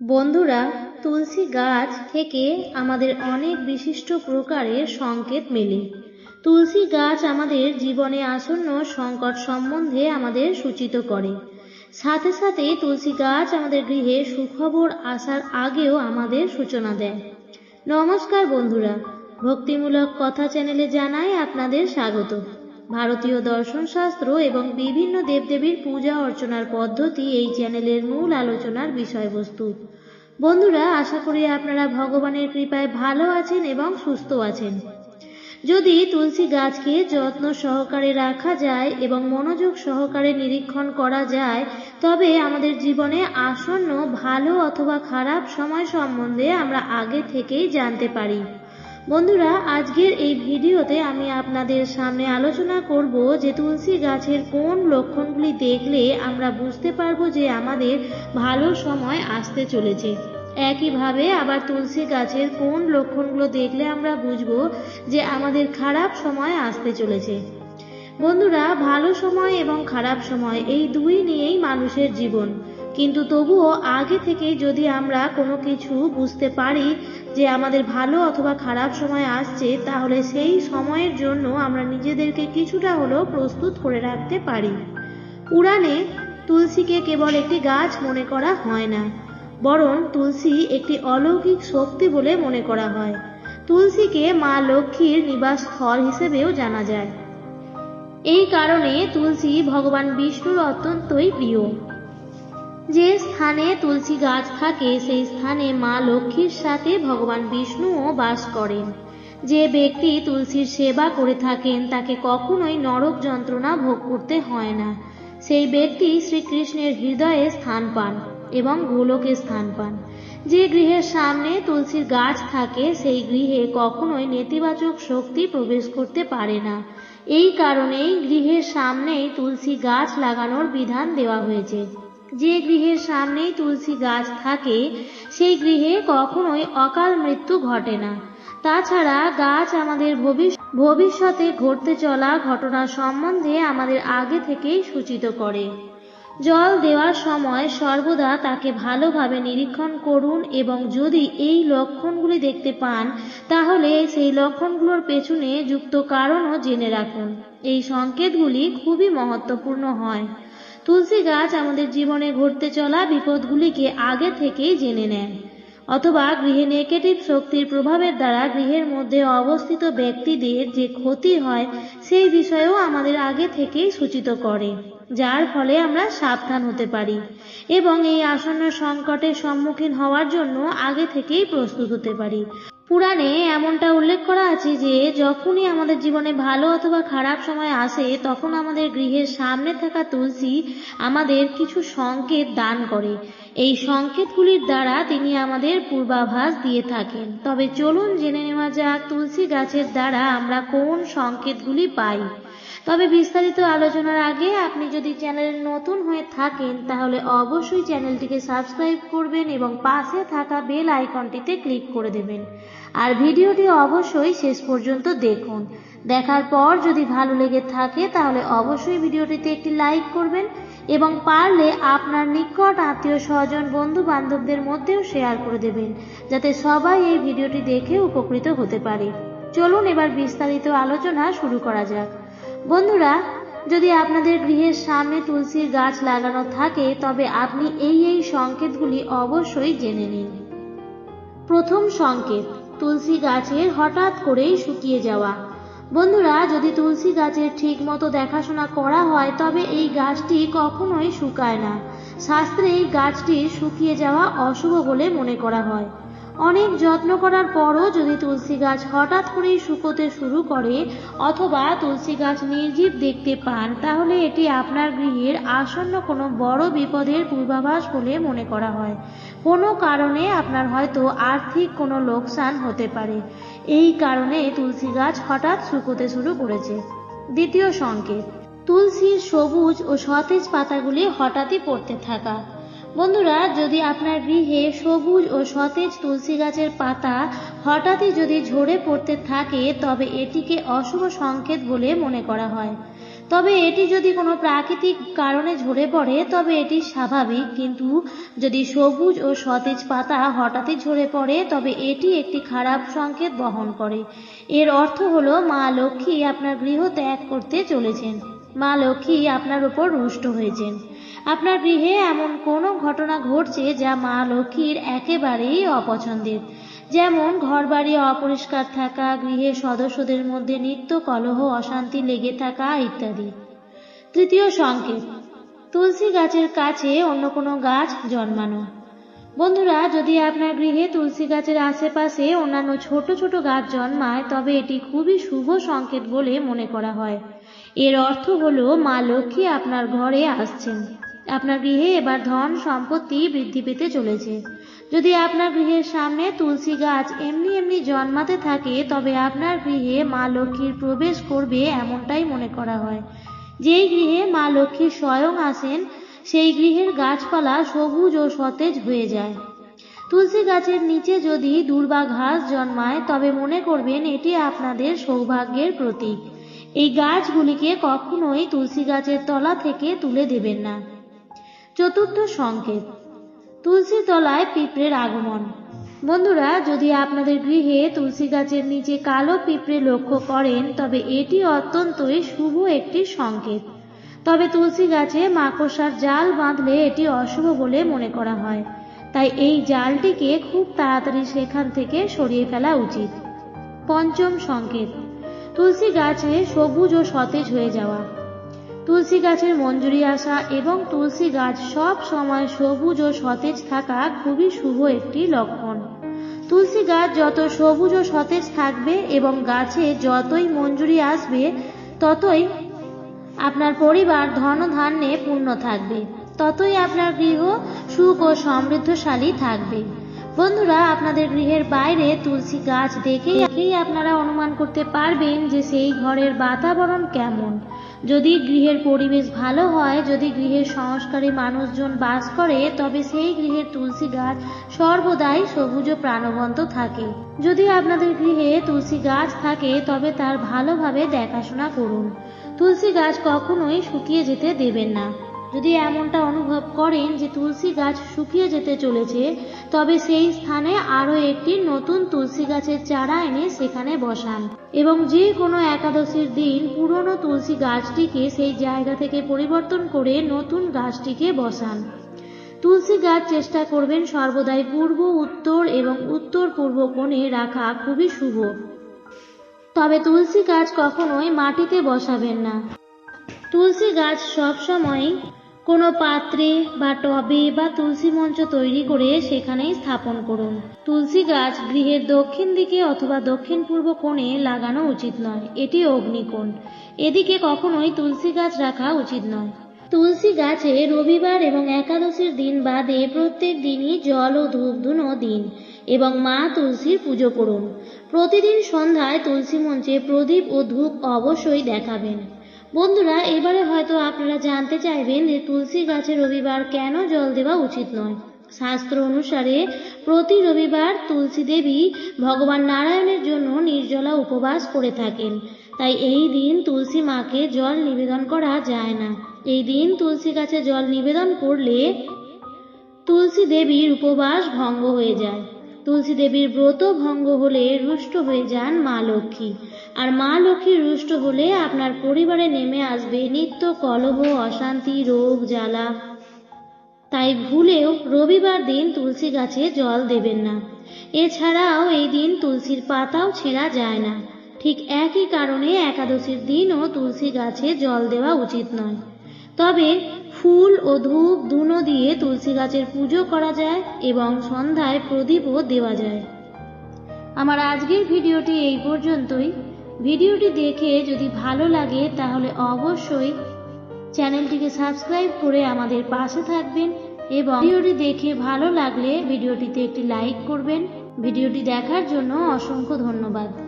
বন্ধুরা, তুলসী গাছ থেকে আমাদের অনেক বিশিষ্ট প্রকারের সংকেত মেলে। তুলসী গাছ আমাদের জীবনে আসন্ন সংকট সম্বন্ধে আমাদের সূচিত করে। সাথে সাথে তুলসী গাছ আমাদের গৃহে সুখবর আসার আগেও আমাদের সূচনা দেয়। নমস্কার বন্ধুরা, ভক্তিমূলক কথা চ্যানেলে জানাই আপনাদের স্বাগত। ভারতীয় দর্শন শাস্ত্র এবং বিভিন্ন দেবদেবীর পূজা অর্চনার পদ্ধতি এই চ্যানেলের মূল আলোচনার বিষয়বস্তু। বন্ধুরা, আশা করি আপনারা ভগবানের কৃপায় ভালো আছেন এবং সুস্থ আছেন। যদি তুলসী গাছকে যত্ন সহকারে রাখা যায় এবং মনোযোগ সহকারে নিরীক্ষণ করা যায়, তবে আমাদের জীবনে আসন্ন ভালো অথবা খারাপ সময় সম্বন্ধে আমরা আগে থেকেই জানতে পারি। বন্ধুরা, আজকের এই ভিডিওতে আমি আপনাদের সামনে আলোচনা করব যে তুলসী গাছের কোন লক্ষণগুলি দেখলে আমরা বুঝতে পারব যে আমাদের ভালো সময় আসতে চলেছে। একইভাবে আবার তুলসী গাছের কোন লক্ষণগুলো দেখলে আমরা বুঝব যে আমাদের খারাপ সময় আসতে চলেছে। বন্ধুরা, ভালো সময় এবং খারাপ সময় এই দুই নিয়েই মানুষের জীবন। কিন্তু তবুও আগে থেকেই যদি আমরা কোনো কিছু বুঝতে পারি যে আমাদের ভালো অথবা খারাপ সময় আসছে, তাহলে সেই সময়ের জন্য আমরা নিজেদেরকে কিছুটা হলেও প্রস্তুত করে রাখতে পারি। পুরাণে তুলসীকে কেবল একটি গাছ মনে করা হয় না, বরং তুলসী একটি অলৌকিক শক্তি বলে মনে করা হয়। তুলসীকে মা লক্ষ্মীর নিবাস স্থল হিসেবেও জানা যায়। এই কারণে তুলসী ভগবান বিষ্ণুর অত্যন্তই প্রিয়। যে স্থানে তুলসী গাছ থাকে, সেই স্থানে মা লক্ষ্মীর সাথে ভগবান বিষ্ণুও বাস করেন। যে ব্যক্তি তুলসীর সেবা করে থাকেন, তাকে কখনোই নরক যন্ত্রণা ভোগ করতে হয় না। সেই ব্যক্তি শ্রীকৃষ্ণের হৃদয়ে স্থান পান এবং গোলকে স্থান পান। যে গৃহের সামনে তুলসীর গাছ থাকে, সেই গৃহে কখনোই নেতিবাচক শক্তি প্রবেশ করতে পারে না। এই কারণেই গৃহের সামনেই তুলসী গাছ লাগানোর বিধান দেওয়া হয়েছে। যে গৃহের সামনেই তুলসী গাছ থাকে, সেই গৃহে কখনোই অকাল মৃত্যু ঘটে না। তাছাড়া গাছ আমাদের ভবিষ্যতে ঘটতে চলা ঘটনা সম্বন্ধে আমাদের আগে থেকেই সূচিত করে। জল দেওয়ার সময় সর্বদা তাকে ভালোভাবে নিরীক্ষণ করুন এবং যদি এই লক্ষণগুলি দেখতে পান, তাহলে সেই লক্ষণগুলোর পেছনে যুক্ত কারণও জেনে রাখুন। এই সংকেতগুলি খুবই মহত্বপূর্ণ হয়। তুলসী গাছ আমাদের জীবনে ঘটতে চলা বিপদগুলিকে আগে থেকেই জেনে নেয়, অথবা গৃহে নেগেটিভ শক্তির প্রভাবের দ্বারা গৃহের মধ্যে অবস্থিত ব্যক্তিদের যে ক্ষতি হয়, সেই বিষয়েও আমাদের আগে থেকেই সূচিত করে, যার ফলে আমরা সাবধান হতে পারি এবং এই আসন্ন সংকটের সম্মুখীন হওয়ার জন্য আগে থেকেই প্রস্তুত হতে পারি। পুরাণে এমনটা উল্লেখ করা আছে যে, যখনই আমাদের জীবনে ভালো অথবা খারাপ সময় আসে, তখন আমাদের গৃহের সামনে থাকা তুলসী আমাদের কিছু সংকেত দান করে। এই সংকেতগুলির দ্বারা তিনি আমাদের পূর্বাভাস দিয়ে থাকেন। তবে চলুন জেনে নেওয়া যাক তুলসী গাছের দ্বারা আমরা কোন সংকেতগুলি পাই। তবে বিস্তারিত আলোচনার আগে আপনি যদি চ্যানেলে নতুন হয়ে থাকেন, তাহলে অবশ্যই চ্যানেলটিকে সাবস্ক্রাইব করবেন এবং পাশে থাকা বেল আইকনটিতে ক্লিক করে দেবেন। আর ভিডিওটি অবশ্যই শেষ পর্যন্ত দেখুন। দেখার পর যদি ভালো লেগে থাকে, তাহলে অবশ্যই ভিডিওটিতে একটি লাইক করবেন এবং পারলে আপনার নিকট আত্মীয় স্বজন বন্ধু বান্ধবদের মধ্যেও শেয়ার করে দেবেন, যাতে সবাই এই ভিডিওটি দেখে উপকৃত হতে পারে। চলুন এবার বিস্তারিত আলোচনা শুরু করা যাক। বন্ধুরা, যদি আপনাদের গৃহের সামনে তুলসীর গাছ লাগানো থাকে, তবে আপনি এই এই সংকেতগুলি অবশ্যই জেনে নিন। প্রথম সংকেত তুলসী গাছের হঠাৎ করেই শুকিয়ে যাওয়া। বন্ধুরা, যদি তুলসী গাছের ঠিক মতো দেখাশোনা করা হয়, তবে এই গাছটি কখনোই শুকায় না। শাস্ত্রে এই গাছটি শুকিয়ে যাওয়া অশুভ বলে মনে করা হয়। অনেক যত্ন করার পরও যদি তুলসী গাছ হঠাৎ করেই শুকোতে শুরু করে অথবা তুলসী গাছ নির্জীব দেখতে পান, তাহলে এটি আপনার গৃহের আসন্ন কোনো বড় বিপদের পূর্বাভাস বলে মনে করা হয়। কোনো কারণে আপনার হয়তো আর্থিক কোনো লোকসান হতে পারে। এই কারণে তুলসী গাছ হঠাৎ শুকোতে শুরু করেছে। দ্বিতীয় সংকেত, তুলসীর সবুজ ও সতেজ পাতাগুলি হঠাৎই পড়তে থাকা। বন্ধুরা, যদি আপনার গৃহে সবুজ ও সতেজ তুলসী গাছের পাতা হঠাৎই যদি ঝরে পড়তে থাকে, তবে এটিকে অশুভ সংকেত বলে মনে করা হয়। তবে এটি যদি কোনো প্রাকৃতিক কারণে ঝরে পড়ে, তবে এটি স্বাভাবিক। কিন্তু যদি সবুজ ও সতেজ পাতা হঠাৎই ঝরে পড়ে, তবে এটি একটি খারাপ সংকেত বহন করে। এর অর্থ হলো, মা লক্ষ্মী আপনার গৃহ ত্যাগ করতে চলেছেন। মা লক্ষ্মী আপনার উপর রুষ্ট হয়েছেন। আপনার গৃহে এমন কোনো ঘটনা ঘটছে যা মা লক্ষ্মীর একেবারেই অপছন্দের? যেমন ঘরবাড়ি অপরিষ্কার থাকা গৃহের সদস্যদের মধ্যে নিত্য কলহ, অশান্তি লেগে থাকা ইত্যাদি। তৃতীয় সংকেত, তুলসী গাছের কাছে অন্য কোনো গাছ জন্মানো। বন্ধুরা, যদি আপনার গৃহে তুলসী গাছের আশেপাশে অন্যান্য ছোট ছোট গাছ জন্মায়, তবে এটি খুবই শুভ সংকেত বলে মনে করা হয়। এর অর্থ হলো, মা লক্ষ্মী আপনার ঘরে আসছেন। আপনার গৃহে এবার ধন সম্পত্তি বৃদ্ধি পেতে চলেছে। যদি আপনার গৃহের সামনে তুলসী গাছ এমনি এমনি জন্মাতে থাকে, তবে আপনার গৃহে মা লক্ষ্মীর প্রবেশ করবে এমনটাই মনে করা হয়। যেই গৃহে মা লক্ষ্মী স্বয়ং আসেন, সেই গৃহের গাছপালা সবুজ ও সতেজ হয়ে যায়। তুলসী গাছের নিচে যদি দুর্বা ঘাস জন্মায়, তবে মনে করবেন এটি আপনাদের সৌভাগ্যের প্রতীক। এই গাছগুলিকে কখনোই তুলসী গাছের তলা থেকে তুলে দেবেন না। চতুর্থ সংকেত। তুলসী তলায় পিঁপড়ের আগমন। বন্ধুরা, যদি আপনাদের গৃহে তুলসী গাছের নিচে কালো পিঁপড়ে লক্ষ্য করেন, তবে এটি অত্যন্তই শুভ একটি সংকেত। তবে তুলসী গাছে মাকড়সার জাল বাঁধলে এটি অশুভ বলে মনে করা হয়। তাই এই জালটিকে খুব তাড়াতাড়ি সেখান থেকে সরিয়ে ফেলা উচিত। পঞ্চম সংকেত। তুলসী গাছে সবুজ ও সতেজ হয়ে যাওয়া। তুলসী গাছের মঞ্জুরি আসা এবং তুলসী গাছ সব সময় সবুজ ও সতেজ থাকা খুবই শুভ একটি লক্ষণ। তুলসী গাছ যত সবুজ ও সতেজ থাকবে এবং গাছে যতই মঞ্জুরি আসবে, ততই আপনার পরিবার ধন ধান্যে পূর্ণ থাকবে। ততই আপনার গৃহ সুখ ও সমৃদ্ধশালী থাকবে। বন্ধুরা, আপনাদের গৃহের বাইরে তুলসী গাছ দেখেই আপনারা অনুমান করতে পারবেন যে সেই ঘরের বাতাবরণ কেমন। যদি গৃহের পরিবেশ ভালো হয়, যদি গৃহের সংস্কারে মানুষজন বাস করে, তবে সেই গৃহের তুলসী গাছ সর্বদাই সবুজ ও প্রাণবন্ত থাকে। যদি আপনাদের গৃহে তুলসী গাছ থাকে, তবে তার ভালোভাবে দেখাশোনা করুন। তুলসী গাছ কখনোই শুকিয়ে যেতে দেবেন না। যদি এমনটা অনুভব করেন যে তুলসী গাছ শুকিয়ে যেতে চলেছে, তবে সেই স্থানে আরও একটি নতুন তুলসী গাছের চারা এনে সেখানে বসান। এবং যে কোনো একাদশীর দিন পুরনো তুলসী গাছটিকে সেই জায়গা থেকে পরিবর্তন করে নতুন গাছটিকে বসান। তুলসী গাছ চেষ্টা করবেন সর্বদাই পূর্ব, উত্তর এবং উত্তর পূর্ব কোণে রাখা খুবই শুভ। তবে তুলসী গাছ কখনোই মাটিতে বসাবেন না। তুলসী গাছ সবসময় কোনো পাত্রে বা টবে বা তুলসী মঞ্চ তৈরি করে সেখানেই স্থাপন করুন। তুলসী গাছ গৃহের দক্ষিণ দিকে অথবা দক্ষিণ পূর্ব কোণে লাগানো উচিত নয়, এটি অগ্নিকোণ এদিকে কখনোই তুলসী গাছ রাখা উচিত নয়। তুলসী গাছে রবিবার এবং একাদশীর দিন বাদে প্রত্যেক দিনই জল ও ধূপ ধুনো দিন এবং মা তুলসীর পুজো করুন। প্রতিদিন সন্ধ্যায় তুলসী মঞ্চে প্রদীপ ও ধূপ অবশ্যই দেখাবেন। বন্ধুরা, এবারে হয়তো আপনারা জানতে চাইবেন যে তুলসী গাছে রবিবার কেন জল দেওয়া উচিত নয়। শাস্ত্র অনুসারে প্রতি রবিবার তুলসী দেবী ভগবান নারায়ণের জন্য নির্জলা উপবাস করে থাকেন। তাই এই দিন তুলসী মাকে জল নিবেদন করা যায় না। এই দিন তুলসী গাছে জল নিবেদন করলে তুলসী দেবীর উপবাস ভঙ্গ হয়ে যায়। তুলসী দেবীর ব্রত ভঙ্গ হলে রুষ্ট হয়ে যান মা লক্ষ্মী। আর মা লক্ষ্মী রুষ্ট হলে আপনার পরিবারে নেমে আসবে নিত্য কলহ, অশান্তি, রোগ, জ্বালা। তাই ভুলেও রবিবার দিন তুলসী গাছে জল দেবেন না। এছাড়াও এই দিন তুলসীর পাতাও ছেঁড়া যায় না। ঠিক একই কারণে একাদশীর দিনও তুলসী গাছে জল দেওয়া উচিত নয়। তবে ফুল ও ধূপ দুনো দিয়ে তুলসী গাছের পুজো করা যায় এবং সন্ধ্যায় প্রদীপও দেওয়া যায়। আমার আজকের ভিডিওটি এই পর্যন্তই। ভিডিওটি দেখে যদি ভালো লাগে, তাহলে অবশ্যই চ্যানেলটিকে সাবস্ক্রাইব করে আমাদের পাশে থাকবেন এবং ভিডিওটি দেখে ভালো লাগলে ভিডিওটিতে একটি লাইক করবেন। ভিডিওটি দেখার জন্য অসংখ্য ধন্যবাদ।